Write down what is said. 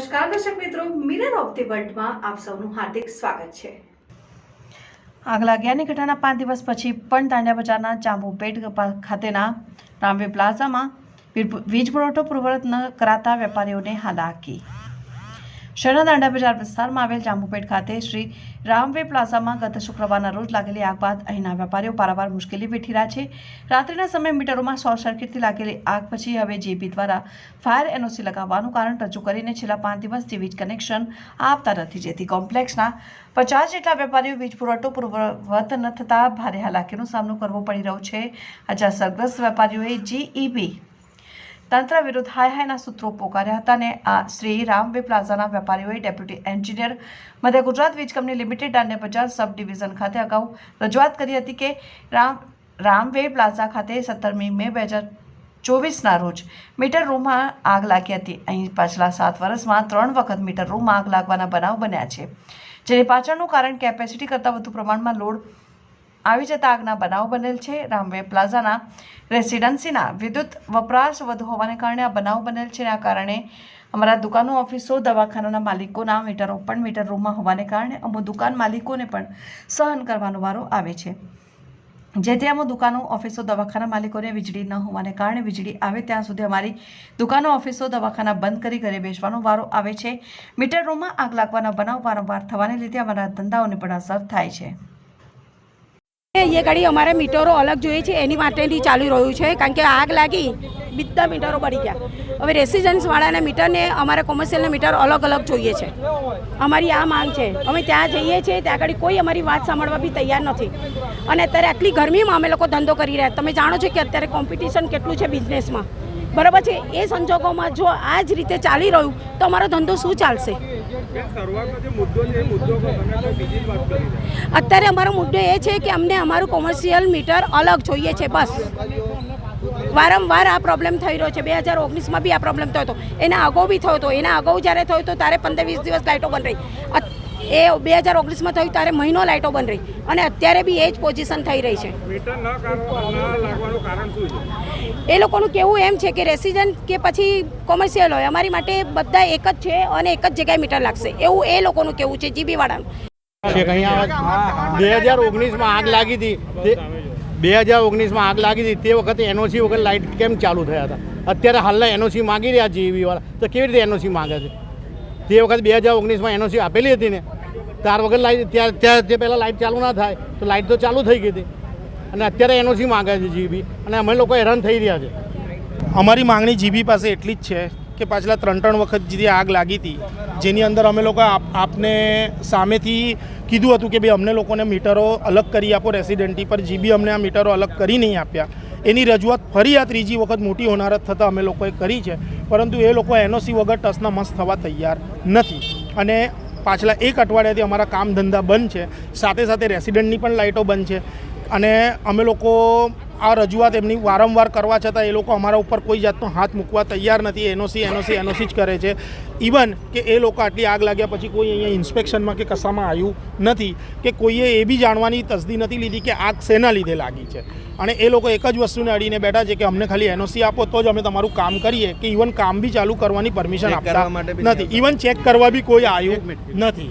નમસ્કાર, દર્શક મિત્રો. મિરર ઓફ ધી વર્લ્ડમાં આપ સૌનું હાર્દિક સ્વાગત છે. આગ લાગ્યાની ઘટનાના પાંચ દિવસ પછી પણ તાંડિયા બજારના ચાંબુપેટ ખાતેના રામવે પ્લાઝામાં વીજ પુરવઠો પૂર્વરત ન કરાતા વેપારીઓને હાલાકી. શહેરના દાંડા બજાર વિસ્તારમાં આવેલ જાંબુપેટ ખાતે શ્રી રામવે પ્લાઝામાં ગત શુક્રવારના રોજ લાગેલી આગ બાદ અહીંના વેપારીઓ પારાવાર મુશ્કેલી વેઠી રહ્યા છે. રાત્રિના સમયે મીટરોમાં શોર્ટ સર્કિટથી લાગેલી આગ પછી હવે જેપી દ્વારા ફાયર એનઓસી લગાવવાનું કારણ રજૂ કરીને છેલ્લા પાંચ દિવસથી વીજ કનેક્શન આપતા નથી. જેથી કોમ્પ્લેક્સના પચાસ જેટલા વેપારીઓ વીજ પુરવઠો પૂર્વવત ન થતાં ભારે હાલાકીનો સામનો કરવો પડી રહ્યો છે. હજાર સરગ્રસ્ત વેપારીઓએ જીઈબી તંત્ર વિરુદ્ધ હાય હાયના સૂત્રો પોકાર્યા હતા અને આ શ્રી રામવે પ્લાઝાના વેપારીઓએ ડેપ્યુટી એન્જિનિયર મધ્ય ગુજરાત વીજ કંપની લિમિટેડ અને બજાર સબ ડિવિઝન ખાતે અગાઉ રજૂઆત કરી હતી કે રામ રામવે પ્લાઝા ખાતે સત્તરમી મે બે હજાર ચોવીસના રોજ મીટર રૂમમાં આગ લાગી હતી. અહીં પાછલા સાત વર્ષમાં ત્રણ વખત મીટર રૂમમાં આગ લાગવાના બનાવ બન્યા છે. જેની પાછળનું કારણ કેપેસિટી કરતાં વધુ પ્રમાણમાં લોડ આવી જતા આગના બનાવ બનેલ છે. રામવે પ્લાઝાના રેસિડન્સીના વિદ્યુત વપરાશ વધુ હોવાને કારણે આ બનાવ બનેલ છે આ કારણે અમારા દુકાનો, ઓફિસો, દવાખાનાના માલિકોના મીટરો પણ મીટર રૂમમાં હોવાને કારણે અમુક દુકાન માલિકોને પણ સહન કરવાનો વારો આવે છે. જેથી અમુ દુકાનો, ઓફિસો, દવાખાના માલિકોને વીજળી ન હોવાને કારણે વીજળી આવે ત્યાં સુધી અમારી દુકાનો, ઓફિસો, દવાખાના બંધ કરી ઘરે બેસવાનો વારો આવે છે. મીટર રૂમમાં આગ લાગવાના બનાવ વારંવાર થવાને લીધે અમારા ધંધાઓને પણ અસર થાય છે. એ ગાડી અમારે મીટરો અલગ જોઈએ છે, એની માટેથી ચાલી રહ્યું છે, કારણ કે આગ લાગી બધા મીટરો બળી ગયા. હવે રેસિડન્સવાળાના મીટરને અમારે કોમર્શિયલના મીટર અલગ અલગ જોઈએ છે. અમારી આ માંગ છે. અમે ત્યાં જઈએ છીએ, ત્યાં આગળ કોઈ અમારી વાત સાંભળવા બી તૈયાર નથી. અને અત્યારે આટલી ગરમીમાં અમે લોકો ધંધો કરી રહ્યા. તમે જાણો છો કે અત્યારે કોમ્પિટિશન કેટલું છે બિઝનેસમાં બરાબર છે? એ સંજોગોમાં જો આ જ રીતે ચાલી રહ્યું, તો અમારો ધંધો શું ચાલશે. અત્યારે અમારો મુદ્દો એ છે કે અમને અમારું કોમર્શિયલ મીટર અલગ જોઈએ છે, બસ. વારંવાર આ પ્રોબ્લેમ થઈ રહ્યો છે. બે હજાર ઓગણીસમાં બી આ પ્રોબ્લેમ થયો હતો. એના અગાઉ બી થયો હતો. એના અગાઉ જ્યારે થયો હતો ત્યારે પંદર વીસ દિવસ લાઇટો બંધ રહી. એ બે હજાર ઓગણીસમાં થયું ત્યારે મહિનો લાઇટો બંધ રહી. અને અત્યારે બી એ જ પોઝિશન થઈ રહી છે. મીટર ન કરવા ન લાગવાનું કારણ શું છે? એ લોકોનું કેવું એમ છે કે રેસિડન્ટ કે પછી કોમર્શિયલ હોય અમારી માટે બધા એક જ છે અને એક જ જગ્યાએ મીટર લાગશે. એવું એ લોકોનું કેવું છે જીબી વાળાનું છે કે અહીંયા બે હજાર ઓગણીસમાં આગ લાગી હતી. બે હજાર ઓગણીસમાં આગ લાગી હતી. તે વખતે એનઓસી વગર લાઇટ કેમ ચાલુ થયા હતા? અત્યારે હાલના એનઓસી માગી રહ્યા જીબીવાળા. તો કેવી રીતે એનઓસી માગે છે? તે વખત બે હજાર ઓગણીસમાં એનઓસી આપેલી હતી ને, ત્યાર વગર લાઇટ ત્યાં ત્યાં તે પહેલાં લાઇટ ચાલુ ના થાય, તો લાઇટ તો ચાલુ થઈ ગઈ હતી. અને અત્યારે એનઓસી માગે છે જીબી, અને અમે લોકો હેરાન થઈ રહ્યા છે. અમારી માંગણી જીબી પાસે એટલી જ છે કે પાછલા ત્રણ ત્રણ વખત જે આગ લાગી હતી, જેની અંદર અમે લોકો આપ આપને સામેથી કીધું હતું કે ભાઈ અમને લોકોને મીટરો અલગ કરી આપો રેસિડેન્ટી પર, જીબી અમને આ મીટરો અલગ કરી નહીં આપ્યા. એની રજૂઆત ફરી આ ત્રીજી વખત મોટી હોનારત થતાં અમે લોકોએ કરી છે. પરંતુ એ લોકો એનઓસી વગર ટસના મસ્ત થવા તૈયાર નથી. અને પાછલા એક અઠવાડિયાથી અમારા કામ ધંધા બંધ છે. સાથે સાથે રેસિડેન્ટની પણ લાઇટો બંધ છે. અને અમે લોકો આ રજૂઆત એમની વારંવાર કરવા છતાં એ લોકો અમારા ઉપર કોઈ જાતનો હાથ મૂકવા તૈયાર નથી. એનઓસી એનઓસી એનઓસી જ કરે છે. ઇવન કે એ લોકો આટલી આગ લાગ્યા પછી કોઈ અહીંયા ઇન્સ્પેક્શનમાં કે કશામાં આવ્યું નથી. કે કોઈએ એ બી જાણવાની તસદી નથી લીધી કે આગ શેના લીધે લાગી છે. અને એ લોકો એક જ વસ્તુને અડીને બેઠા છે કે અમને ખાલી એનઓસી આપો તો જ અમે તમારું કામ કરીએ કે ઇવન કામ બી ચાલુ કરવાની પરમિશન આપતા નથી. ઇવન ચેક કરવા બી કોઈ આવ્યું નથી.